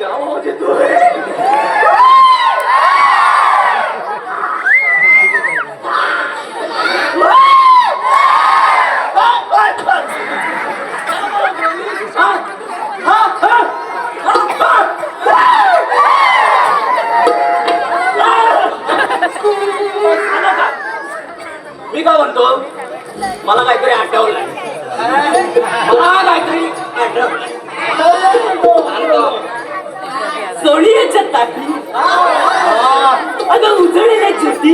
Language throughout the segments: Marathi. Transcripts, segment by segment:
যাওয়া যেত का म्हणतो मला काहीतरी आठवलं मला काहीतरी आठवलं सोनियाच्या ताटी अगं उजळलेल्या ज्योती.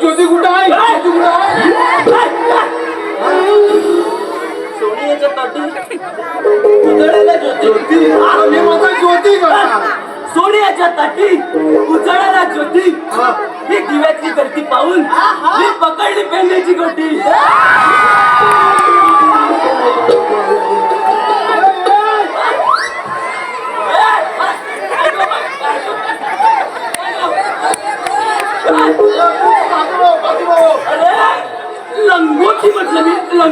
ज्योती कुठं आहे? ज्योती कुठं आहे? सोनियाच्या ताटी उजळलेल्या ज्योती. मी माझा ज्योती करणार सोनियाच्या ताटी उजळलेल्या ज्योती. ही. दिव्यातली गर्दी पाहून मी पकडली पेंड्याची गोटी.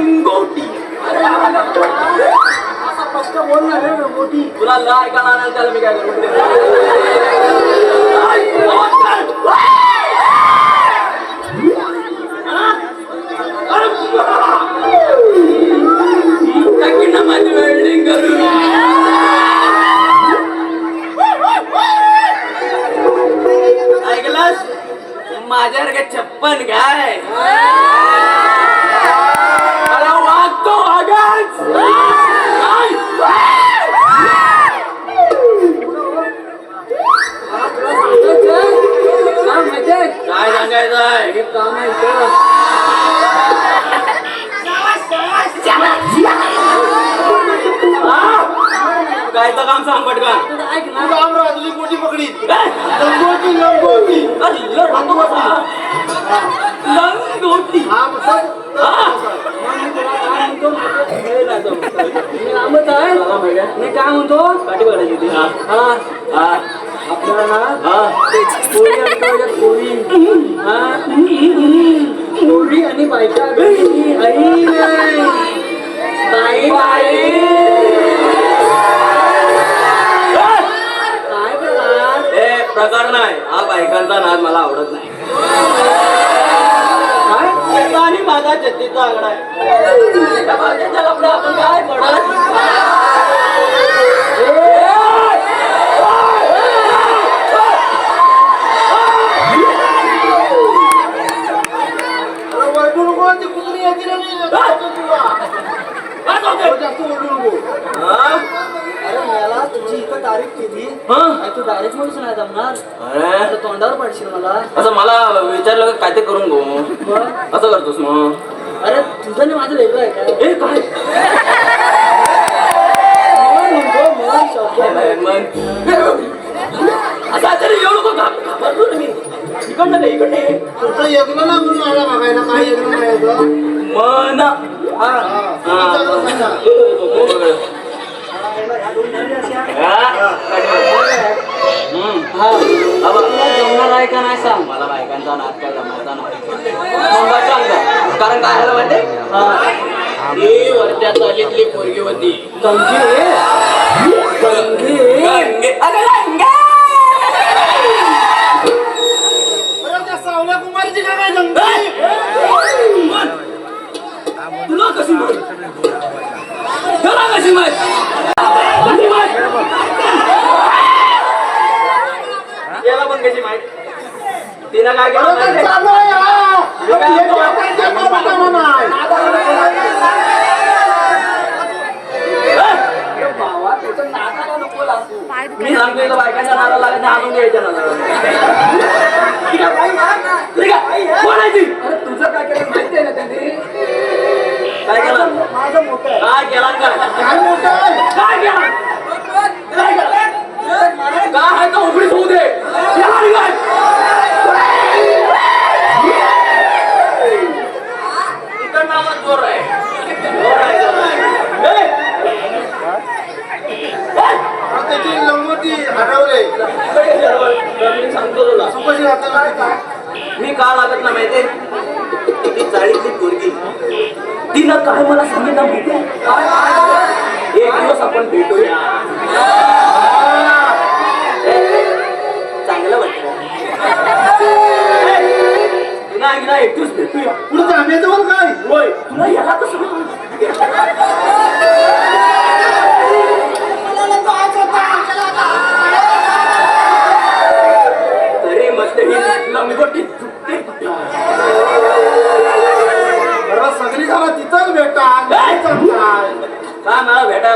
लंगोटी असा स्पष्ट बोल ना रे मोठी तुला ल ऐकायला नाही त्याला मी काय करू? माझी वेल्डिंग करू ऐकलास? माझ्यासारखं छप्पन काय काम सांग पटकन पकडी लंगोटी लंगोटी. लंगोटी. हा मतलब लांबच आहे. मी काय म्हणतो? काठी बघायची होती. हा. हा. हा. आपल्याला ना हा पोरी प्रकार नाही. हा बायकांचा नाद मला आवडत नाही. आणि माझा जत्तीचा लफड्या आपण काय ती कुत्री येते हो, तुझी इथं तारीख केली आणि तू डायरेक्ट म्हणूच नाही जमणार? अरे? आता तोंडावर पडशील मला. असं मला विचारलं का काय ते करून मग? असं करतोस मग. अरे तुझं आणि माझं वेगळं आहे काय? ए काय? मन म्हणतो मन शब्द मन असा तरी येऊ नको का घाबरतो ना मी इकडनं नाही इकडे ये. तुमचं यज्ञ ना म्हणून आला बघायला काय यज्ञ करायचं? मन. हा. हा. तुमचा. हा हा. जमणार आहे का नाही सांग मला बायकांचा नाद काय जमायचा नाही कारण काय झालं माहिती वरच्या चालीतली पोरगी होती अरे तुला कशी माहीत कशी माहीत याला पण कशी माहीत तिनं काय केलं अरे ते माहिती? चालू आहे हा. अरे हे लोकांच्या कामाला नाही. बाबा त्याचं नाकाला नको लागू मी सांगतो इथं बायकांच्या नारा लागायचं आणून घ्यायच्या ना कोण आहे ती अरे तुझं काय केलं माहिती आहे ना त्यांनी काय केलं माझं मोठं आहे. काय केला काय काय मोठं आहे? काय केला काय केला काय आहे का उघडीच होऊ दे केला आणि काय इकडनं आवाज जोर आहे जोर आहे, जोर आहे. ए! ए! हा, त्याची लंगोटी हरवले मी माहिती? का? लागत ना माहितीये ती चाळीतली पोरगी. तिनं काय मला सांगितलं माहितीये एक दिवस आपण भेटूया. चांगलं वाटतं तुला एकदा एक दिवस भेटूया. पुढे जाण्याचं काय? होय. तुला याला कसं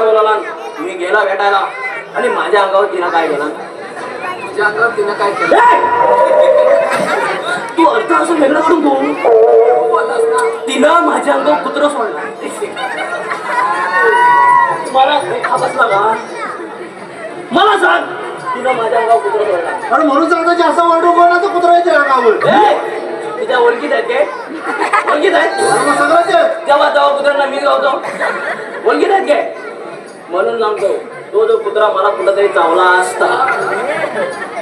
गेला भेटायला. आणि माझ्या अंगावर तिनं काय केलं? तुझ्या अंगावर तिनं काय केलं? तू अर्थ असं वेगळं करून तू. तिनं माझ्या अंगावर कुत्र सोडला. मला बसला का? मला सांग. तिनं माझ्या अंगावर कुत्र सोडला. अरे म्हणून सांगतो जास्त ओरडू कोणाचं कुत्रा येते अंगावर तिच्या ओळखीत आहेत काय ओळखीत आहेत? सगळं ते तेव्हा तेव्हा कुत्र्यांना मी गावतो. ओळखीत आहेत काय म्हणून सांगतो तो जो कुत्रा मला कुठंतरी चावला असता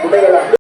कुठे गेला?